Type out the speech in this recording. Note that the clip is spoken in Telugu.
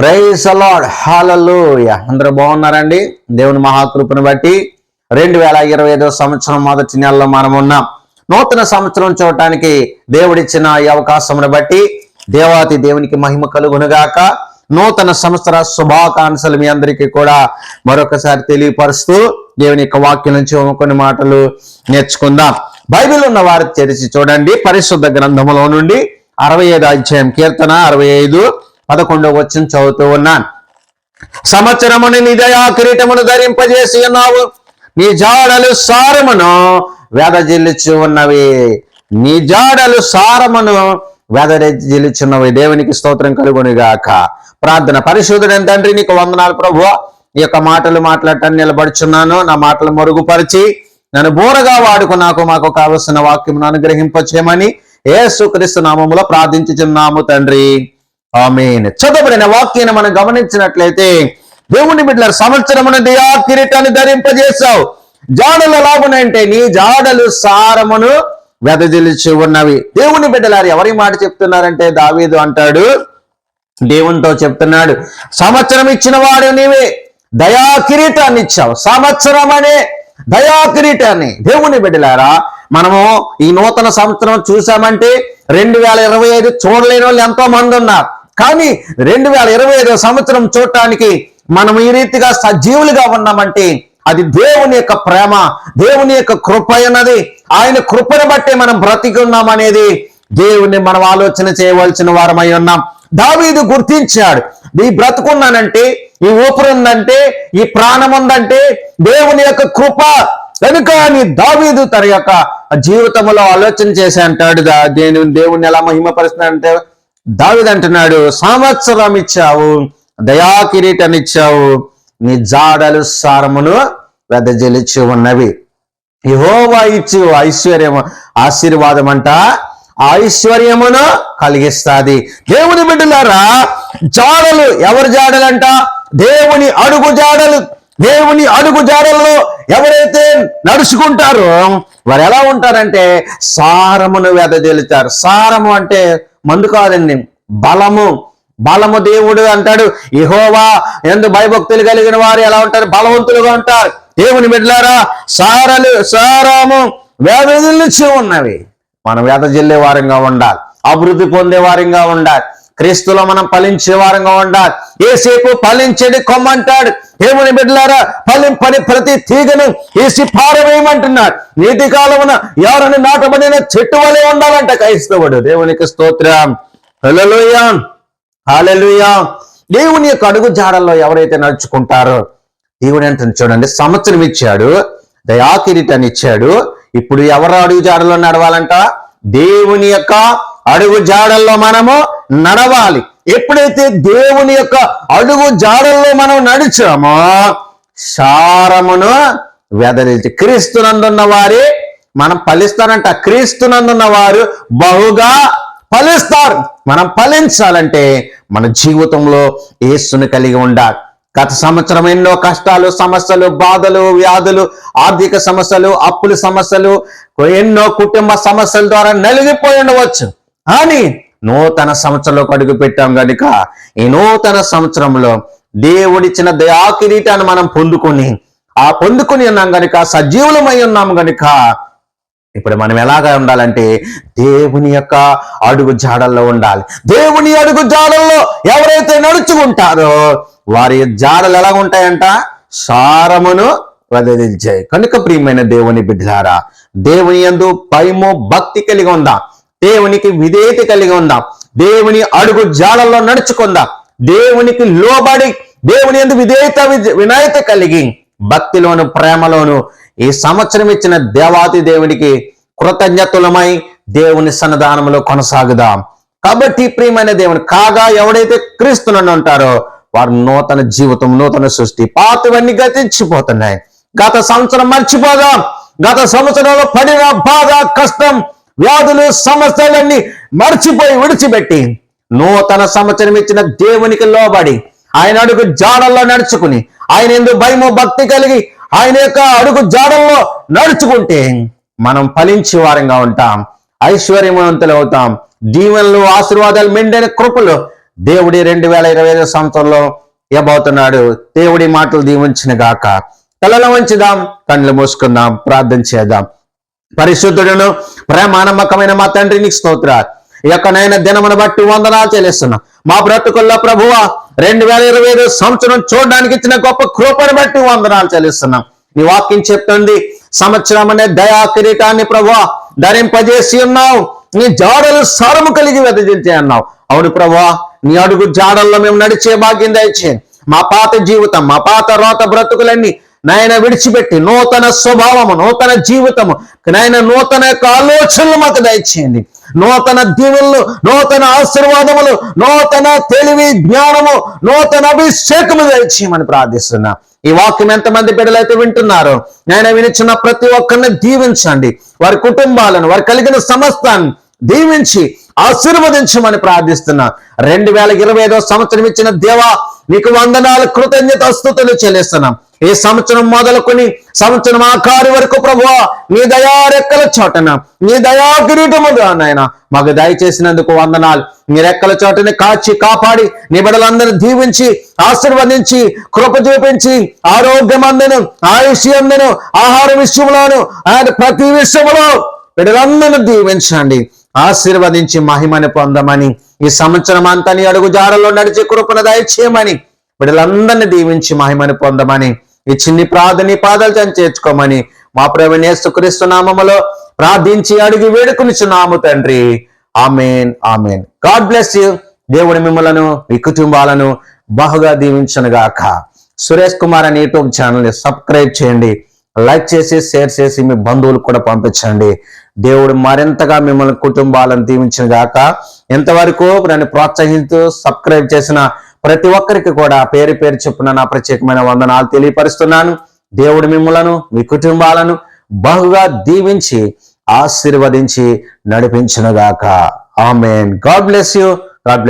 ప్రైజ్ అలాడ్ హాలూయ అందరూ బాగున్నారండి? దేవుని మహాకృపను బట్టి రెండు వేల ఇరవై ఐదో సంవత్సరం మొదటి నెలలో మనం ఉన్నాం. నూతన సంవత్సరం చూడటానికి దేవుడిచ్చిన ఈ అవకాశమును బట్టి దేవాతి దేవునికి మహిమ కలుగునుగాక. నూతన సంవత్సర శుభాకాంక్షలు మీ అందరికీ కూడా మరొకసారి తెలియపరుస్తూ దేవుని యొక్క వాక్యం నుంచి కొన్ని మాటలు నేర్చుకుందాం. బైబిల్ ఉన్న వారు తెరిచి చూడండి. పరిశుద్ధ గ్రంథములో నుండి అరవై ఐదు అధ్యాయం కీర్తన అరవై ఐదు. పదకొండవ వచ్చిన చదువుతూ ఉన్నాను. సంవత్సరముని నిదయా కిరీటమును ధరింపజేసి ఉన్నావు. నీ జాడలు సారమును వెదజిల్లుచు ఉన్నవి నీ జాడలు సారమును వెదజిల్లుచున్నవి. దేవునికి స్తోత్రం కలుగునిగాక. ప్రార్థన పరిశోధన తండ్రి నీకు వందనాలు ప్రభు ఈ యొక్క మాటలు మాట్లాడటాన్ని నిలబడుచున్నాను. నా మాటలు మరుగుపరిచి నన్ను బోరగా వాడుకు. నాకు మాకు కావలసిన వాక్యం అనుగ్రహింపచేయమని యేసుక్రీస్తు నామములో ప్రార్థించుచున్నాము తండ్రి. ఆమెన్. చదవబడిన వాక్యాన్ని మనం గమనించినట్లయితే దేవుని బిడ్డల సంవత్సరమున ఆ కిరీటాన్ని ధరింపజేశావు. లాభం ఎలాగునంటే నీ జాడలు సారమును వెదజల్లిచి ఉన్నవి. దేవుని బిడ్డలారు ఎవరి మాట చెప్తున్నారంటే దావీదు అంటాడు దేవునితో చెప్తున్నాడు సంవత్సరం ఇచ్చిన వాడు నీవే దయా కిరీటాన్ని ఇచ్చావు. సంవత్సరం అనే దయా కిరీటాన్ని. దేవుని బిడ్డలారా మనము ఈ నూతన సంవత్సరం చూసామంటే రెండు వేల ఇరవై ఐదు చూడలేని వాళ్ళు ఎంతో మంది ఉన్నారు. కానీ రెండు వేల ఇరవై ఐదో సంవత్సరం చూడటానికి మనం ఈ రీతిగా సజీవులుగా ఉన్నామంటే అది దేవుని యొక్క ప్రేమ దేవుని యొక్క కృప అన్నది ఆయన కృపను బట్టి మనం బ్రతికి అనేది దేవుని మనం ఆలోచన చేయవలసిన వారమై ఉన్నాం. దావీదు గుర్తించాడు నీ బ్రతుకున్నానంటే ఈ ఊపిరి ఉందంటే ఈ ప్రాణం ఉందంటే దేవుని యొక్క కృప. కనుక నీ దావీదు తన యొక్క జీవితంలో ఆలోచన చేసి అంటాడు దా- దేవుని ఎలా మహిమపరుస్తున్నాడంటే దావిదంటున్నాడు సంవత్సరం ఇచ్చావు దయా కిరీటనిచ్చావు నీ జాడలు సారమును వెదజలిచి ఉన్నవి. యహోవా ఇచ్చు ఐశ్వర్యము ఆశీర్వాదం అంట ఐశ్వర్యమును కలిగిస్తాది. దేవుని బిడ్డలారా జాడలు ఎవరి జాడలంట? దేవుని అడుగు జాడలు దేవుని అడుగు జాడల్లో ఎవరైతే నడుచుకుంటారో వారు ఎలా ఉంటారంటే సారమును వెదజల్లుతారు. సారము అంటే మందు కాదండి బలము. బలము దేవుడు అంటాడు. యెహోవా ఎందు భయభక్తులు కలిగిన వారు ఎలా ఉంటారు? బలవంతులుగా ఉంటారు. దేవుని బిడ్డలారా సారలు సారము వేదజల్లిచి ఉన్నవి. మనం వేదజల్లే వారంగా ఉండాలి. అభివృద్ధి పొందే వారంగా ఉండాలి. క్రీస్తులో మనం ఫలించే వారంగా ఉండాలి. ఏసేపు ఫలించడి కొమ్మంటాడు. ఏమని బిడ్డలారా? ఫలింపని ప్రతి తీగను ఈ పారవేయమంటున్నాడు నీటి కాలమున ఎవరిని నాటబడిన చెట్టు వలె ఉండాలంట క్రైస్తవుడు. దేవునికి స్తోత్రం. హల్లెలూయా. హాలెలుయా దేవుని యొక్క అడుగు జాడల్లో ఎవరైతే నడుచుకుంటారో దేవుని అంటే చూడండి సంవత్సరం ఇచ్చాడు దయా కిరీటాన్ని ఇచ్చాడు. ఇప్పుడు ఎవరు అడుగు జాడలో నడవాలంట? దేవుని యొక్క అడుగు జాడల్లో మనము నడవాలి. ఎప్పుడైతే దేవుని యొక్క అడుగు జాడల్లో మనం నడిచామో సారమును వెదలిచి క్రీస్తునందున్న వారి మనం ఫలిస్తారంట. క్రీస్తునందున్న వారు బహుగా ఫలిస్తారు. మనం ఫలించాలంటే మన జీవితంలో యేసును కలిగి ఉండాలి. గత సంవత్సరం ఎన్నో కష్టాలు సమస్యలు బాధలు వ్యాధులు ఆర్థిక సమస్యలు అప్పుల సమస్యలు ఎన్నో కుటుంబ సమస్యల ద్వారా నలిగిపోయి ఉండవచ్చు. కానీ నూతన సంవత్సరంలోకి అడుగు పెట్టాం గనుక ఈ నూతన సంవత్సరంలో దేవుడిచ్చిన దయా కిరీటాన్ని మనం పొందుకొని ఆ పొందుకొని ఉన్నాం గనుక సజీవులమై ఉన్నాం గనుక ఇప్పుడు మనం ఎలాగా ఉండాలంటే దేవుని యొక్క అడుగు జాడల్లో ఉండాలి. దేవుని అడుగు జాడల్లో ఎవరైతే నడుచుకుంటారో వారి జాడలు ఎలా ఉంటాయంట? సారమును వదిలించాయి. కనుక ప్రియమైన దేవుని బిడ్డలారా దేవుని యందు భయము భక్తి కలిగి ఉందాం. దేవునికి విధేయత కలిగి ఉందాం? దేవుని అడుగు జాడల్లో నడుచుకుందాం? దేవునికి లోబడి దేవుని యందు విధేయత వి- వినాయత కలిగి భక్తిలోను ప్రేమలోను ఈ సంవత్సరం ఇచ్చిన దేవాతి దేవునికి కృతజ్ఞతలమై దేవుని సన్నిధానంలో కొనసాగుదాం? కాబట్టి ప్రియమైన దేవుని కాగా ఎవడైతే క్రీస్తునని ఉంటారో వారు నూతన జీవితం నూతన సృష్టి పాతవన్నీ గతించిపోతున్నాయి. గత సంవత్సరం మర్చిపోదాం. గత సంవత్సరంలో పడిన బాధ కష్టం వ్యాధులు సమస్యలన్నీ మర్చిపోయి విడిచిపెట్టి నూతన సంవత్సరం ఇచ్చిన దేవునికి లోబడి ఆయన అడుగు జాడల్లో నడుచుకుని ఆయన ఎందు భయము భక్తి కలిగి ఆయన యొక్క అడుగు జాడల్లో నడుచుకుంటే మనం ఫలించి వారంగా ఉంటాం. ఐశ్వర్యవంతులు అవుతాం. దీవెనలు ఆశీర్వాదాలు మెండైన కృపలు దేవుడి రెండు వేల ఇరవై ఐదు సంవత్సరంలో ఇవ్వబోతున్నాడు. దేవుడి మాటలు దీవించిన గాక. తలలో వంచుదాం కళ్ళు మూసుకుందాం ప్రార్థన చేద్దాం. పరిశుద్ధుడును ప్రేమానమ్మకమైన మా తండ్రి నీకు స్తోత్ర ఈ యొక్క నైన దినమును బట్టి వందనాలు చెల్లిస్తున్నాం. మా బ్రతుకుల్లో ప్రభువ రెండు వేల ఇరవై ఐదు సంవత్సరం చూడడానికి ఇచ్చిన గొప్ప కృపను బట్టి వందనాలు చెల్లిస్తున్నాం. నీ వాక్యం చెప్తుంది సంవత్సరం అనే దయా కిరీటాన్ని ప్రభు ధరింపజేసి ఉన్నావు. నీ జాడలు సారము కలిగి వెదజించే అన్నావు. అవును ప్రభు నీ అడుగు జాడల్లో మేము నడిచే భాగ్యం దయచేయండి. మా పాత జీవితం మా పాత రోత బ్రతుకులన్నీ నాయన విడిచిపెట్టి నూతన స్వభావము నూతన జీవితము నాయన నూతన యొక్క ఆలోచనలు మాకు దయచేయండి. నూతన దీవులు నూతన ఆశీర్వాదములు నూతన తెలివి జ్ఞానము నూతన అభిషేకము దయచేయమని ప్రార్థిస్తున్నా. ఈ వాక్యం ఎంతమంది బిడ్డలైతే వింటున్నారో నేను వినిచిన ప్రతి ఒక్కరిని దీవించండి. వారి కుటుంబాలను వారు కలిగిన సమస్తాన్ని దీవించి ఆశీర్వదించమని ప్రార్థిస్తున్నా. రెండు వేల ఇరవై ఐదో సంవత్సరం ఇచ్చిన దేవా నీకు వందనాలు కృతజ్ఞత స్థుతులు చెల్లిస్తున్నాం. ఈ సంవత్సరం మొదలుకొని సంవత్సరం ఆఖారి వరకు ప్రభువా నీ దయా రెక్కల చోటన నీ దయా కిరీటముగా నాయన. మాకు దయచేసినందుకు వందనాలు. నీ రెక్కల చోటని కాచి కాపాడి నీ బిడ్డలందరినీ దీవించి ఆశీర్వదించి కృప చూపించి ఆరోగ్యం అందను ఆయుష్ అందను ఆహార విషయంలోను ఆయన ప్రతి విషయంలో బిడ్డలందరినీ దీవించండి. ఆశీర్వదించి మహిమని పొందమని ఈ సంవత్సరం అంతా నీ అడుగు జాడలో నడిచి కృపను దయచేయమని బిడ్డలందరినీ దీవించి మహిమని పొందమని ఈ చిన్ని ప్రార్థని పాదాలు చని చేర్చుకోమని మా ప్రవీణేశ్వరిస్తు నామములో ప్రార్థించి అడిగి వేడుకునిచున్నాము తండ్రి. Amen amen. God bless you. దేవుడి మిమ్మలను మీ కుటుంబాలను బహుగా దీవించనుగాక. సురేష్ కుమార్ అనే యూట్యూబ్ ఛానల్ని సబ్స్క్రైబ్ చేయండి. లైక్ చేసి షేర్ చేసి మీ బంధువులకు కూడా పంపించండి. దేవుడు మరింతగా మిమ్మల్ని కుటుంబాలను దీవించిన గాక. ఎంతవరకు నన్ను ప్రోత్సహిస్తూ సబ్స్క్రైబ్ చేసిన ప్రతి ఒక్కరికి కూడా పేరు పేరు చెప్పున నా ప్రత్యేకమైన వందనాలు తెలియపరుస్తున్నాను. దేవుడు మిమ్మలను మీ కుటుంబాలను బహుగా దీవించి ఆశీర్వదించి నడిపించునుగాక amen. God bless you. God bless